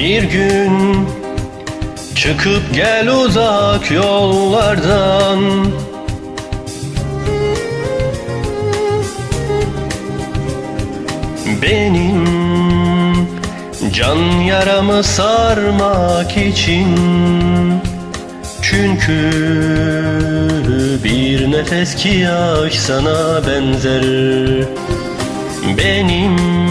Bir gün çıkıp gel uzak yollardan. Benim can yaramı sarmak için Çünkü bir nefes ki yaş sana benzer. Benim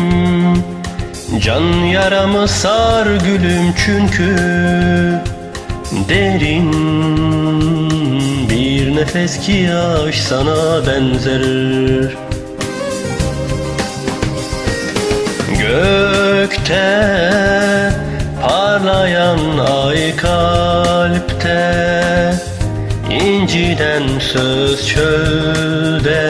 Can yaramı sar gülüm çünkü Derin bir nefes ki yaş sana benzer. Gökte parlayan ay kalpte inciden söz çölde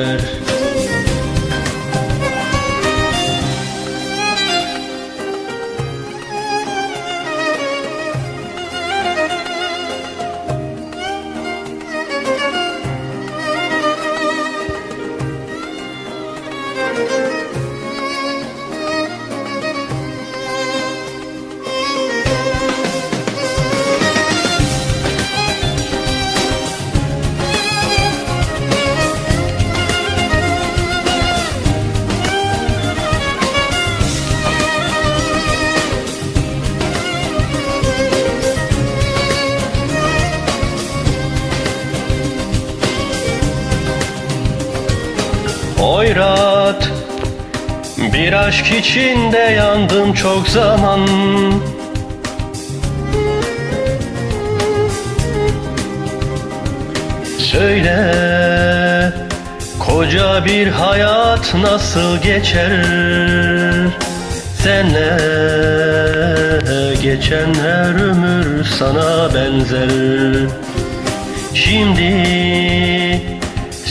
Oyrat Bir aşk içinde yandım çok zaman. Söyle Koca bir hayat nasıl geçer? Senle geçen her ömür sana benzer. Şimdi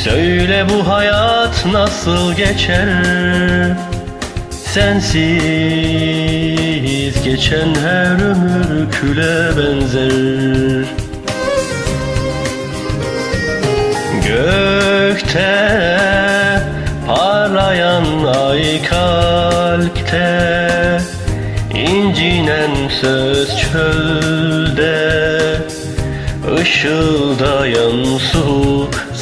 Söyle bu hayat nasıl geçer? Sensiz geçen her ömür küle benzer. Gökte parlayan ay kalpte incinen söz çölde Işıldayan su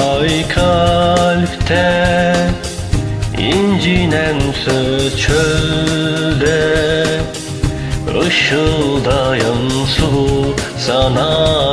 ay kalpte incinen söz çölde Işıldayan su sana